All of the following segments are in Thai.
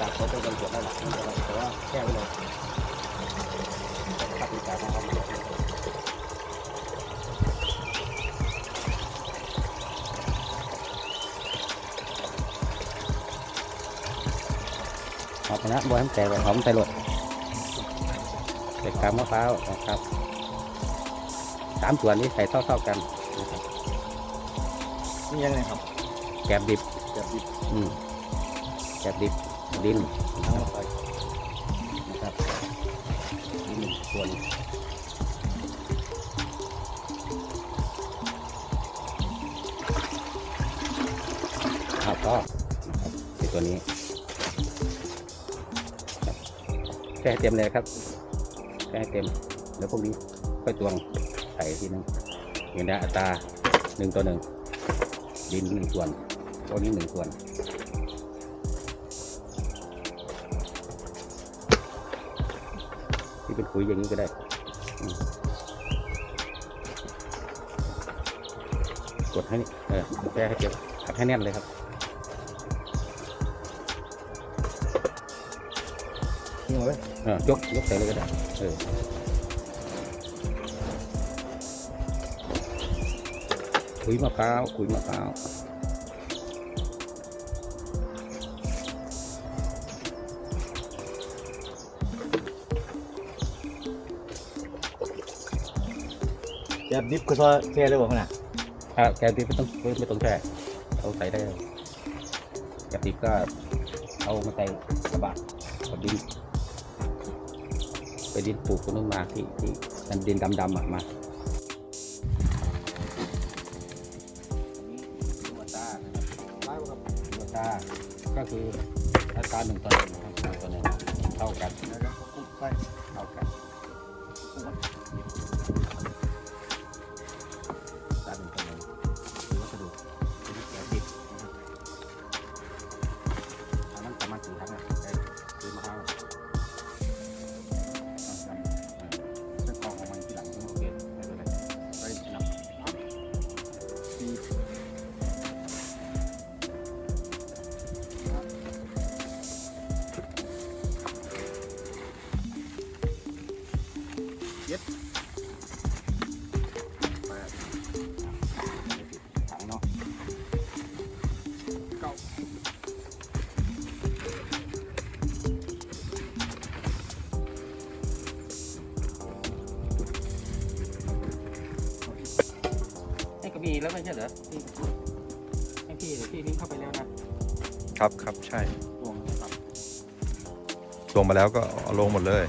จะตัดเขาไปบรรจุได้หลักนี่แต่ว่าแค่ไว้เลยถ้าปีกาต้องเอามาเอาไปนะบอยให้มันแตกไปหอมใส่รถใส่กามมะพร้าวนะครับสามส่วนนี้ใส่เท่าๆกันนะครับนี่ยังไงครับ แกบดิบแบบดิบ อืมแกบดิบ ดินทั้งหมดเลยนะครับนี่หนึ่งส่วนครับก็ในตัวนี้ครับแค่ให้เต็มเลยครับแค่ให้เต็มแล้วพวกนี้ค่อยตวงใส่ทีนึงเห็นนะอัตราหนึ่งต่อหนึ่งดินหนึ่งส่วนพวกนี้หนึ่งส่วน เป็นปุ๋ยอย่างนี้ก็ได้อืมกดให้นี่เออแก้ให้เจ็บขัดให้แน่นเลยครับนี่เอาไว้เออยกยกใส่เลยก็ได้เออขุยมะพร้าวขุยมะพร้าว แบบดิบคือซอแช่เลยบอกขนาดถ้าแกงดิบไม่ต้องไม่ไม่ต้องแช่เอาใส่ได้แกงดิบก็เอามาใส่กระบะกับดินไปดินปลูกคนนู้นมาที่ที่มันดินดำๆอะมาตัวตานะครับร้ายกว่าครับตัวตาก็คืออัตราหนึ่งต่อหนึ่งนะครับหนึ่งต่อหนึ่งเท่ากันแล้วก็คลุกไป ไม่ใช่เหรอพี่ให้พี่พี่ลิงก์เข้าไปแล้วนะครับครับใช่รวมครับ ลงมาแล้วก็เอาลงหมดเลย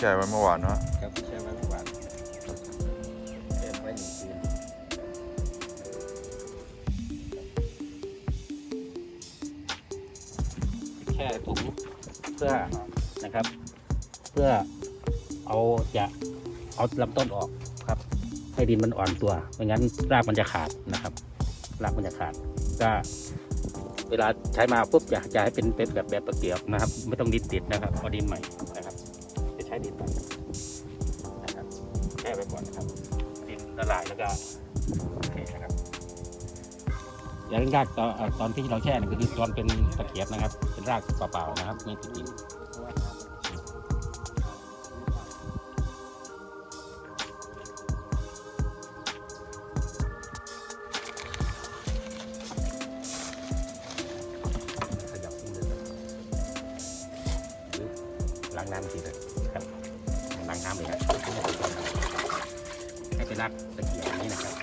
แช่ไว้เมื่อวานเนาะครับแช่ไว้เมื่อวานเก็บไว้หนึ่งคืนแช่ถุงเพื่อนะครับ เพื่อเอาจะเอาลำต้นออกครับ ให้ดินมันอ่อนตัวไม่งั้นรากมันจะขาดนะครับ รากมันจะขาด ก็เวลาใช้มาปุ๊บอยากจะให้เป็นเป็นแบบแบบตะเกียบนะครับ ไม่ต้องดินติดนะครับเอาดินใหม่ ใช้ดินใหม่นะครับแช่ไว้ก่อนนะครับ ดินละลายแล้วก็โอเคนะครับอย่างแรกตอนตอนที่เราแช่นี่คือตอนเป็นตะเกียบนะครับ เป็นรากเปล่าๆนะครับไม่ติดดินขยับขึ้นเลยล้างน้ำทีเลย เลยครับให้เป็นรากตะเกียบอย่างนี้นะครับ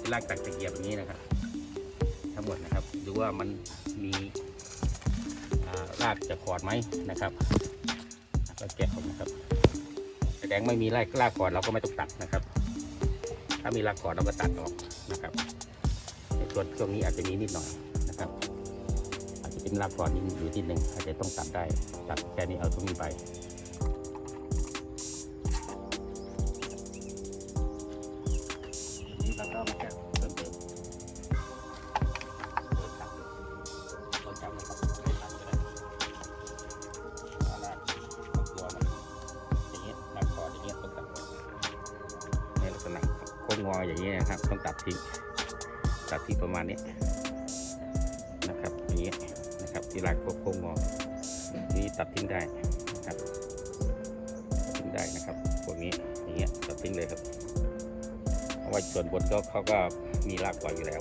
เป็นรากตักตะเกียบอย่างนี้นะครับ ทั้งหมดนะครับดูว่ามันมีรากจะขอดไหมนะครับแล้วก็แกะออกนะครับแสดงไม่มีรากรากขอดเราก็ไม่ต้องตัดนะครับ ถ้ามีรากขอดเราก็ตัดออกนะครับในส่วนช่วงนี้อาจจะมีนิดหน่อยนะครับ อาจจะเป็นรากก่อนอยู่ที่หนึ่งอาจจะต้องตัดได้ตัดแค่นี้เอาตรงนี้ไป งออย่างเงี้นะครับ ต้องตัดทิ้งตัดที่ประมาณนี้นะครับอย่างเงี้ยนะครับที่รากโค้งงอ นี่ตัดทิ้งได้นะครับตัดทิ้งได้นะครับพวกนี้อย่างเงี้ยตัดทิ้งเลยครับเพราะว่าส่วนบนก็เขาก็มีรากก่อนอยู่แล้ว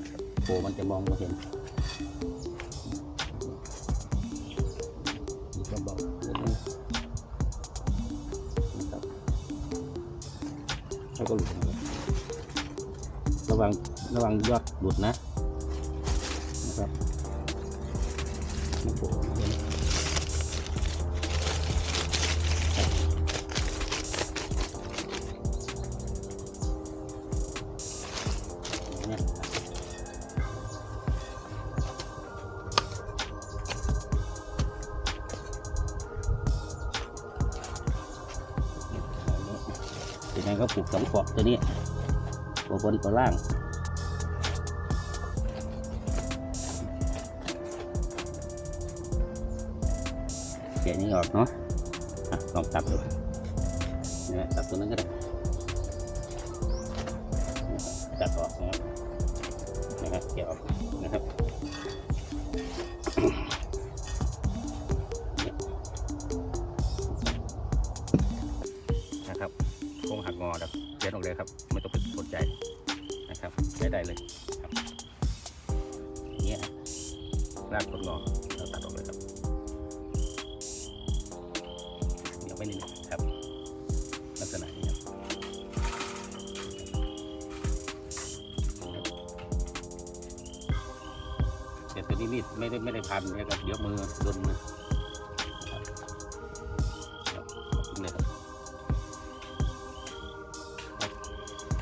นะครับโบมันจะมองไม่เห็น แล้วก็หลุดออกมาระวังระวังยอดหลุดนะ ทีนั้นก็ปลูกสองขอบตัวนี้ตัวบนตัวล่างแกะนี้ออกเนาะอะลองตัดดูเนี่ยตัดตัวนั้นก็ได้ตัดออกนะครับนะครับแกะออกนะครับ เดี๋ยวไม่นิดนึงครับ ลักษณะนี้ครับแต่ตัวนี้มีดไม่ได้ไม่ได้พันนะครับเดี๋ยวมือโดนมือครับ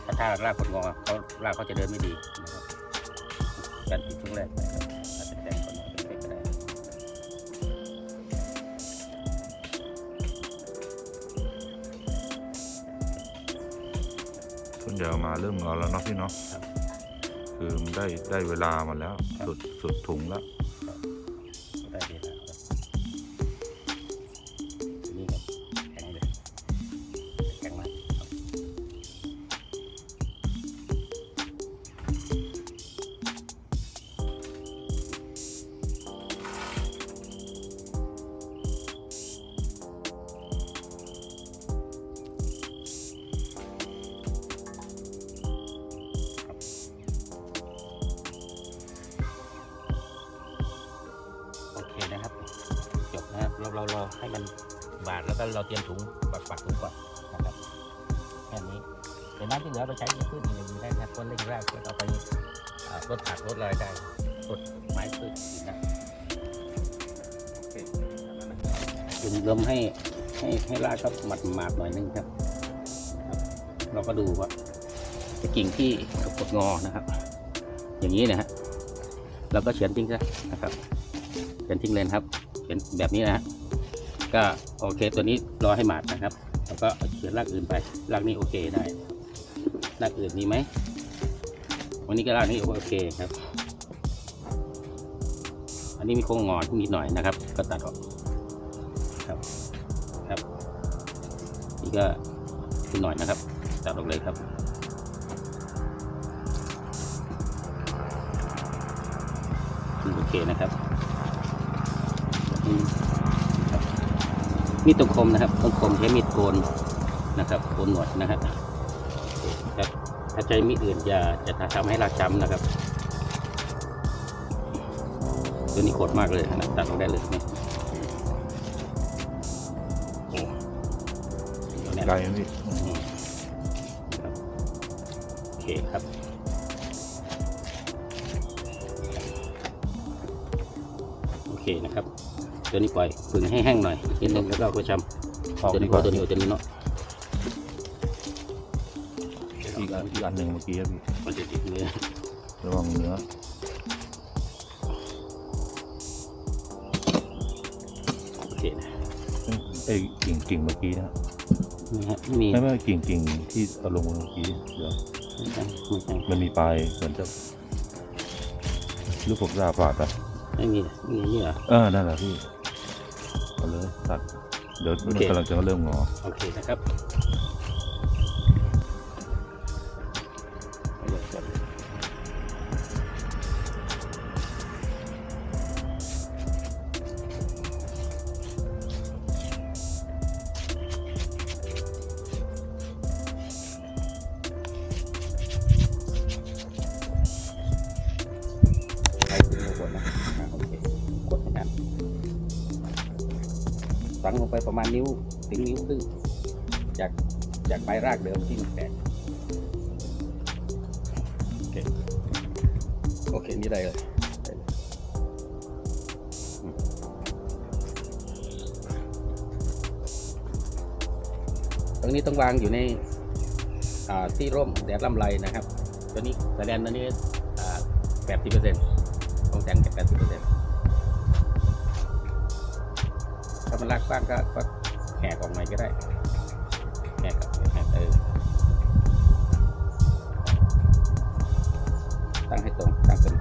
ถ้าถ้ารากคนงอเขารากเขาจะเดินไม่ดีนะครับการติดช่วงแรก ส่วนใหญ่เอามาเริ่มงอนแล้วเนาะพี่เนาะครับคือมันได้ได้เวลามาแล้วครับสุดสุดถุงแล้ว ให้มันบาดแล้วก็เราเตรียมถุงปักปักถุงก่อนนะครับแค่นี้เดี๋ยวน้ำที่เหลือไปใช้ในพืชอื่นๆได้นะครับต้นเล็กแรกก็เอาไปอ่ารดผักรดอะไรได้รดไม้พืชอื่นนะโอเคดึงลมให้ให้ให้รากครับหมัดหมาดหน่อยนึงครับครับเราก็ดูว่าจะกิ่งที่กดงอนะครับ อย่างนี้นะฮะเราก็เฉือนทิ้งซะนะครับเขียนทิ้งเลยนะครับเขียนแบบนี้นะฮะ ก็โอเคตัวนี้รอให้หมาดนะครับ แล้วก็เขียนรากอื่นไปรากนี้โอเคได้รากอื่นมีไหมวันนี้ก็รากนี้โอเคครับ อันนี้มีโค้งงอนนิดหน่อยนะครับ ก็ตัดออกครับครับนี่ก็นิดหน่อยนะครับ ตัดออกเลยครับโอเคนะครับนี่ครับ มีดตรงคมนะครับตรงคมใช้มีดโกนนะครับโกนหนวดนะครับโอเคครับถ้าใช้มีดอื่นจะจะทำให้เราจำนะครับ ตัวนี้โคตรมากเลยนะตัดออกได้เลยนี่โอ้ตัวเนี้ยไกลไหมพี่อืมครับโอเคครับโอเคนะครับ ตัวนี้ปล่อยฝึงให้แห้งหน่อยนิดนึงแล้วก็เอาไปชำออกตัวดีนี้กพอว่าตัวนี้เอาตัวนี้เนาะอีกอันอีกอันหนึ่งเมื่อกี้อะพี่มันจะติดเนื้อระวังเนื้อโอเคนะไอ้กิ่งกิ่งเมื่อกี้นะนี่ฮะไม่มีไม่ไม่กิ่งกิ่งที่เอาลงเมื่อกี้เดี๋ยวไม่ใช่ไม่ใช่มันมีปลายเหมือนจะลูกผมราฝาดอะไม่มีมีนี่เหรอเออนั่นแหละพี่ เอาเลยตัดเดี๋ยวโอมันเค กำลังจะเริ่มงอโอเคนะครับ งลงไปประมาณนิ้วถึงนิ้วครึ่งจากจากใบรากเดิมที่มันแตกโอเคโอเคนี่ได้เลยได้เลยอืมตรงนี้ต้องวางอยู่ในอ่าที่ร่มแดดลำไรนะครับ ตัวนี้แสดงตัวนี้แปดสิบเปอร์เซ็นต์ของแสงแค่แปดสิบเปอร์เซ็นต์ มันรักบ้างก็ก็แหกออกมาก็ได้แหกแหกเออตั้งให้ตรงตั้งเป็น